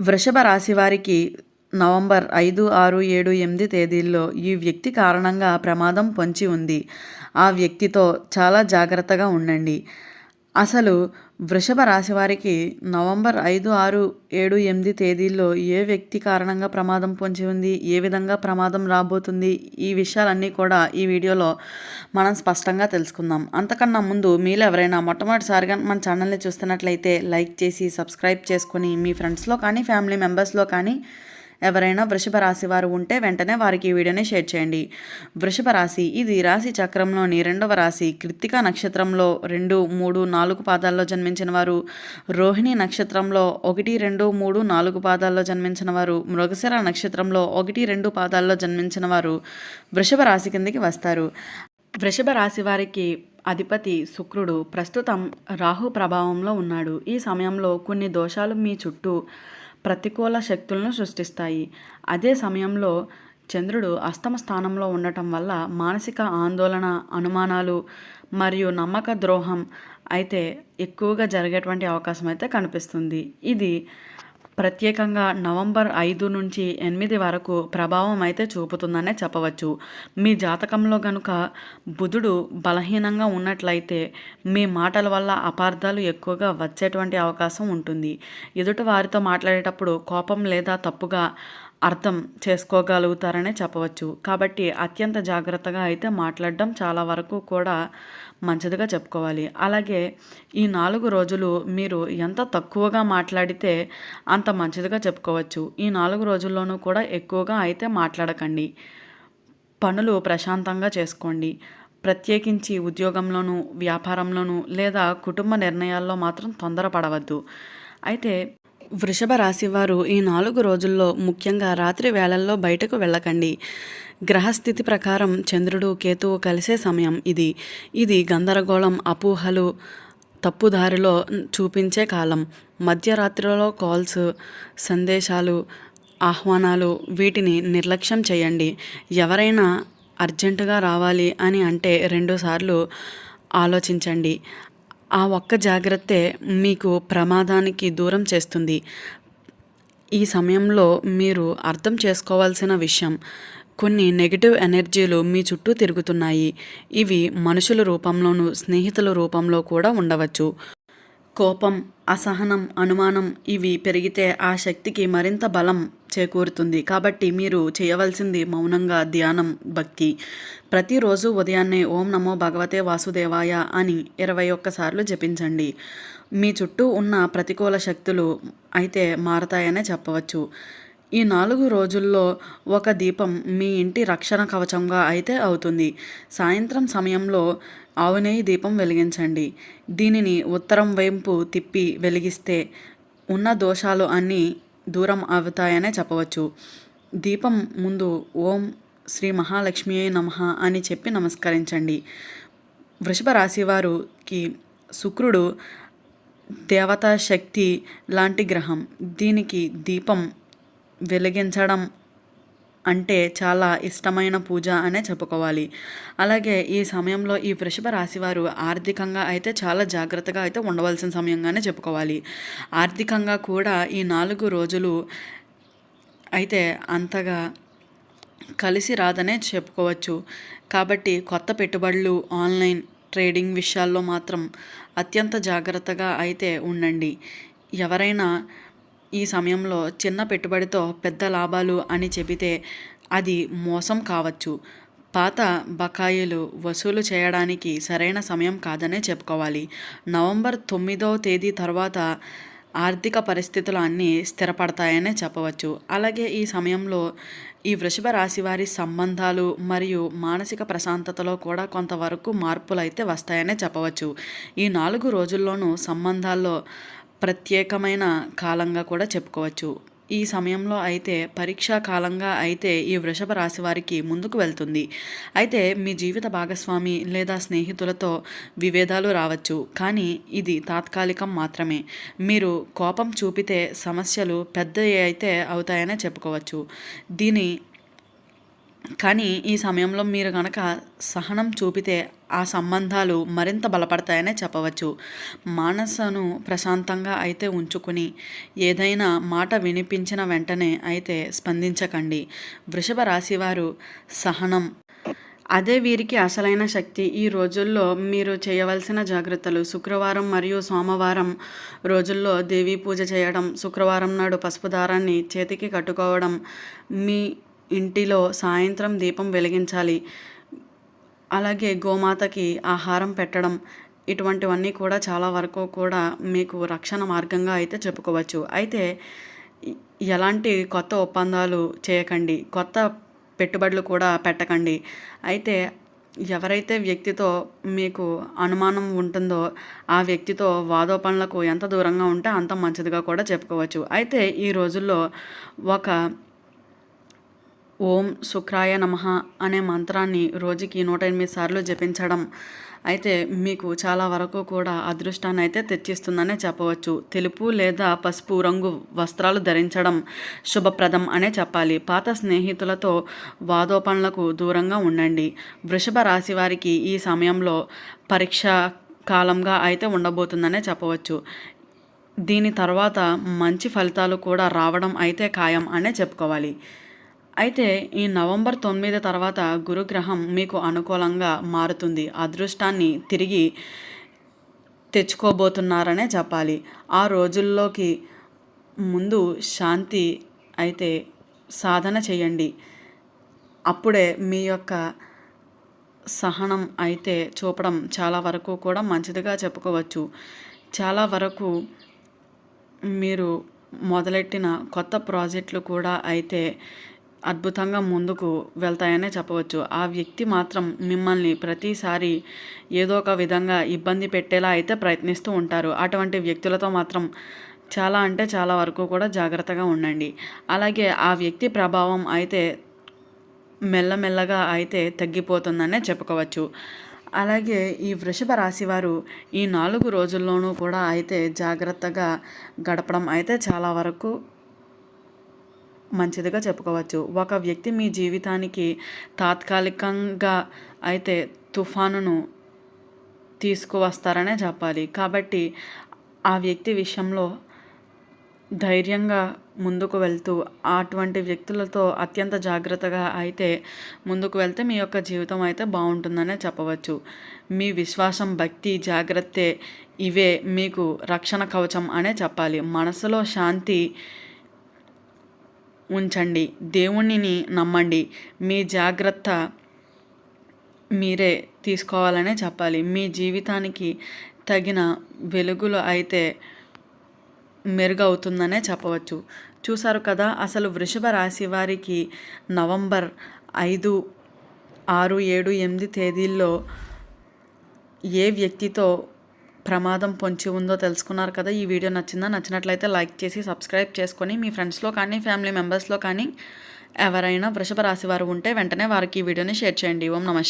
వృషభ రాశి వారికి నవంబర్ ఐదు ఆరు ఏడు ఎనిమిది తేదీల్లో ఈ వ్యక్తి కారణంగా ప్రమాదం పొంచి ఉంది. ఆ వ్యక్తితో చాలా జాగ్రత్తగా ఉండండి. అసలు వృషభ రాశి వారికి నవంబర్ ఐదు ఆరు ఏడు ఎనిమిది తేదీల్లో ఏ వ్యక్తి కారణంగా ప్రమాదం పొంచి ఉంది? ఏ విధంగా ప్రమాదం రాబోతుంది? ఈ విషయాలన్నీ కూడా ఈ వీడియోలో మనం స్పష్టంగా తెలుసుకుందాం. అంతకన్నా ముందు మీరు ఎవరైనా మొట్టమొదటిసారిగా మన ఛానల్ని చూస్తున్నట్లయితే లైక్ చేసి సబ్స్క్రైబ్ చేసుకొని మీ ఫ్రెండ్స్లో కానీ ఫ్యామిలీ మెంబర్స్లో కానీ ఎవరైనా వృషభ రాశి వారు ఉంటే వెంటనే వారికి ఈ వీడియోని షేర్ చేయండి. వృషభ రాశి ఇది రాశి చక్రంలోని రెండవ రాశి. కృత్తిక నక్షత్రంలో రెండు మూడు నాలుగు పాదాల్లో జన్మించిన వారు. రోహిణి నక్షత్రంలో ఒకటి రెండు మూడు నాలుగు పాదాల్లో జన్మించిన వారు. మృగశిర నక్షత్రంలో ఒకటి రెండు పాదాల్లో జన్మించిన వారు వృషభ రాశి కిందకి వస్తారు. వృషభ రాశి వారికి అధిపతి శుక్రుడు. ప్రస్తుతం రాహు ప్రభావంలో ఉన్నాడు. ఈ సమయంలో కొన్ని దోషాలు మీ చుట్టూ ప్రతికూల శక్తులను సృష్టిస్తాయి. అదే సమయంలో చంద్రుడు అస్తమ స్థానంలో ఉండటం వల్ల మానసిక ఆందోళన అనుమానాలు మరియు నమ్మక ద్రోహం అయితే ఎక్కువగా జరిగేటువంటి అవకాశం అయితే కనిపిస్తుంది. ఇది ప్రత్యేకంగా నవంబర్ ఐదు నుంచి ఎనిమిది వరకు ప్రభావం అయితే చూపుతుందనే చెప్పవచ్చు. మీ జాతకంలో కనుక బుధుడు బలహీనంగా ఉన్నట్లయితే మీ మాటల వల్ల అపార్థాలు ఎక్కువగా వచ్చేటువంటి అవకాశం ఉంటుంది. ఎదుటి వారితో మాట్లాడేటప్పుడు కోపం లేదా తప్పుగా అర్థం చేసుకోగలుగుతారనే చెప్పవచ్చు. కాబట్టి అత్యంత జాగ్రత్తగా అయితే మాట్లాడడం చాలా వరకు కూడా మంచిదిగా చెప్పుకోవాలి. అలాగే ఈ నాలుగు రోజులు మీరు ఎంత తక్కువగా మాట్లాడితే అంత మంచిదిగా చెప్పుకోవచ్చు. ఈ నాలుగు రోజుల్లోనూ కూడా ఎక్కువగా అయితే మాట్లాడకండి. పనులు ప్రశాంతంగా చేసుకోండి. ప్రత్యేకించి ఉద్యోగంలోనూ వ్యాపారంలోనూ లేదా కుటుంబ నిర్ణయాల్లో మాత్రం తొందరపడవద్దు. అయితే వృషభ రాశి వారు ఈ నాలుగు రోజుల్లో ముఖ్యంగా రాత్రి వేళల్లో బయటకు వెళ్ళకండి. గ్రహస్థితి ప్రకారం చంద్రుడు కేతువు కలిసే సమయం ఇది. ఇది గందరగోళం అపోహలు తప్పుదారిలో చూపించే కాలం. మధ్యరాత్రిలో కాల్స్ సందేశాలు ఆహ్వానాలు వీటిని నిర్లక్ష్యం చేయండి. ఎవరైనా అర్జెంటుగా రావాలి అని అంటే రెండుసార్లు ఆలోచించండి. ఆ ఒక్క జాగ్రత్తే మీకు ప్రమాదానికి దూరం చేస్తుంది. ఈ సమయంలో మీరు అర్థం చేసుకోవాల్సిన విషయం కొన్ని నెగిటివ్ ఎనర్జీలు మీ చుట్టూ తిరుగుతున్నాయి. ఇవి మనుషుల రూపంలోనూ స్నేహితుల రూపంలో కూడా ఉండవచ్చు. కోపం అసహనం అనుమానం ఇవి పెరిగితే ఆ శక్తికి మరింత బలం చేకూరుతుంది. కాబట్టి మీరు చేయవలసింది మౌనంగా ధ్యానం భక్తి. ప్రతిరోజు ఉదయాన్నే ఓం నమో భగవతే వాసుదేవాయ అని ఇరవై ఒక్కసార్లు జపించండి. మీ చుట్టూ ఉన్న ప్రతికూల శక్తులు అయితే మారతాయనే చెప్పవచ్చు. ఈ నాలుగు రోజుల్లో ఒక దీపం మీ ఇంటి రక్షణ కవచంగా అయితే అవుతుంది. సాయంత్రం సమయంలో ఆవునేయి దీపం వెలిగించండి. దీనిని ఉత్తరం వైపు తిప్పి వెలిగిస్తే ఉన్న దోషాలు అన్నీ దూరం అవుతాయనే చెప్పవచ్చు. దీపం ముందు ఓం శ్రీ మహాలక్ష్మి నమ అని చెప్పి నమస్కరించండి. వృషభ రాశి వారికి శుక్రుడు దేవతా శక్తి లాంటి గ్రహం. దీనికి దీపం వెలిగించడం అంటే చాలా ఇష్టమైన పూజ అనే చెప్పుకోవాలి. అలాగే ఈ సమయంలో ఈ వృషభ రాశివారు ఆర్థికంగా అయితే చాలా జాగ్రత్తగా అయితే ఉండవలసిన సమయంగానే చెప్పుకోవాలి. ఆర్థికంగా కూడా ఈ నాలుగు రోజులు అయితే అంతగా కలిసి రాదనే చెప్పుకోవచ్చు. కాబట్టి కొత్త పెట్టుబడులు ఆన్లైన్ ట్రేడింగ్ విషయాల్లో మాత్రం అత్యంత జాగ్రత్తగా అయితే ఉండండి. ఎవరైనా ఈ సమయంలో చిన్న పెట్టుబడితో పెద్ద లాభాలు అని చెబితే అది మోసం కావచ్చు. పాత బకాయిలు వసూలు చేయడానికి సరైన సమయం కాదనే చెప్పుకోవాలి. నవంబర్ తొమ్మిదవ తేదీ తర్వాత ఆర్థిక పరిస్థితులు అన్నీ స్థిరపడతాయనే చెప్పవచ్చు. అలాగే ఈ సమయంలో ఈ వృషభ రాశి వారి సంబంధాలు మరియు మానసిక ప్రశాంతతలో కూడా కొంతవరకు మార్పులు అయితే వస్తాయనే చెప్పవచ్చు. ఈ నాలుగు రోజుల్లోనూ సంబంధాల్లో ప్రత్యేకమైన కాలంగా కూడా చెప్పుకోవచ్చు. ఈ సమయంలో అయితే పరీక్షా కాలంగా అయితే ఈ వృషభ రాశి వారికి ముందుకు వెళ్తుంది. అయితే మీ జీవిత భాగస్వామి లేదా స్నేహితులతో విభేదాలు రావచ్చు. కానీ ఇది తాత్కాలికం మాత్రమే. మీరు కోపం చూపితే సమస్యలు పెద్ద అయితే అవుతాయనే చెప్పుకోవచ్చు. దీని కానీ ఈ సమయంలో మీరు కనుక సహనం చూపితే ఆ సంబంధాలు మరింత బలపడతాయనే చెప్పవచ్చు. మానసను ప్రశాంతంగా అయితే ఉంచుకుని ఏదైనా మాట వినిపించిన వెంటనే అయితే స్పందించకండి. వృషభ రాశివారు సహనం. అదే వీరికి అసలైన శక్తి. ఈ రోజుల్లో మీరు చేయవలసిన జాగ్రత్తలు శుక్రవారం మరియు సోమవారం రోజుల్లో దేవీ పూజ చేయడం శుక్రవారం నాడు పసుపు దారాన్ని చేతికి కట్టుకోవడం మీ ఇంటిలో సాయంత్రం దీపం వెలిగించాలి. అలాగే గోమాతకి ఆహారం పెట్టడం ఇటువంటివన్నీ కూడా చాలా వరకు కూడా మీకు రక్షణ మార్గంగా అయితే చెప్పుకోవచ్చు. అయితే ఎలాంటి కొత్త ఒప్పందాలు చేయకండి. కొత్త పెట్టుబడులు కూడా పెట్టకండి. అయితే ఎవరైతే వ్యక్తితో మీకు అనుమానం ఉంటుందో ఆ వ్యక్తితో వాదోపనలకు ఎంత దూరంగా ఉంటే అంత మంచిదిగా కూడా చెప్పుకోవచ్చు. అయితే ఈ రోజుల్లో ఒక ఓం శుక్రాయ నమ అనే మంత్రాన్ని రోజుకి నూట ఎనిమిది సార్లు జపించడం అయితే మీకు చాలా వరకు కూడా అదృష్టాన్ని అయితే తెచ్చిస్తుందనే చెప్పవచ్చు. తెలుపు లేదా పసుపు రంగు వస్త్రాలు ధరించడం శుభప్రదం అనే చెప్పాలి. పాత స్నేహితులతో వాదోపనలకు దూరంగా ఉండండి. వృషభ రాశి వారికి ఈ సమయంలో పరీక్ష కాలంగా అయితే ఉండబోతుందనే చెప్పవచ్చు. దీని తర్వాత మంచి ఫలితాలు కూడా రావడం అయితే ఖాయం అనే చెప్పుకోవాలి. అయితే ఈ నవంబర్ తొమ్మిది తర్వాత గురుగ్రహం మీకు అనుకూలంగా మారుతుంది. అదృష్టాన్ని తిరిగి తెచ్చుకోబోతున్నారనే చెప్పాలి. ఆ రోజుల్లోకి ముందు శాంతి అయితే సాధన చేయండి. అప్పుడే మీ యొక్క సహనం అయితే చూపడం చాలా వరకు కూడా మంచిదిగా చెప్పుకోవచ్చు. చాలా వరకు మీరు మొదలెట్టిన కొత్త ప్రాజెక్టులు కూడా అయితే అద్భుతంగా ముందుకు వెళ్తాయనే చెప్పవచ్చు. ఆ వ్యక్తి మాత్రం మిమ్మల్ని ప్రతిసారి ఏదో ఒక విధంగా ఇబ్బంది పెట్టేలా అయితే ప్రయత్నిస్తూ ఉంటారు. అటువంటి వ్యక్తులతో మాత్రం చాలా అంటే చాలా వరకు కూడా జాగ్రత్తగా ఉండండి. అలాగే ఆ వ్యక్తి ప్రభావం అయితే మెల్లమెల్లగా అయితే తగ్గిపోతుందనే చెప్పుకోవచ్చు. అలాగే ఈ వృషభ రాశి వారు ఈ నాలుగు రోజుల్లోనూ కూడా అయితే జాగ్రత్తగా గడపడం అయితే చాలా వరకు మంచిదిగా చెప్పుకోవచ్చు. ఒక వ్యక్తి మీ జీవితానికి తాత్కాలికంగా అయితే తుఫానును తీసుకువస్తారనే చెప్పాలి. కాబట్టి ఆ వ్యక్తి విషయంలో ధైర్యంగా ముందుకు వెళ్తూ అటువంటి వ్యక్తులతో అత్యంత జాగ్రత్తగా అయితే ముందుకు వెళ్తే మీ యొక్క జీవితం అయితే బాగుంటుందనే చెప్పవచ్చు. మీ విశ్వాసం భక్తి జాగ్రత్తే ఇవే మీకు రక్షణ కవచం అనే చెప్పాలి. మనసులో శాంతి ఉంచండి. దేవుణ్ణిని నమ్మండి. మీ జాగ్రత్త మీరే తీసుకోవాలనే చెప్పాలి. మీ జీవితానికి తగిన వెలుగులు అయితే మెరుగవుతుందనే చెప్పవచ్చు. చూసారు కదా అసలు వృషభ రాశి వారికి నవంబర్ ఐదు ఆరు ఏడు ఎనిమిది తేదీల్లో ఏ వ్యక్తితో ప్రమాదం పొంచి ఉందో తెలుసుకున్నారు కదా ఈ వీడియో నచ్చిందా? నచ్చినట్లయితే లైక్ చేసి సబ్స్క్రైబ్ చేసుకొని మీ ఫ్రెండ్స్లో కానీ ఫ్యామిలీ మెంబర్స్లో కానీ ఎవరైనా వృషభ రాశి వారు ఉంటే వెంటనే వారికి ఈ వీడియోని షేర్ చేయండి. ఓం నమస్తే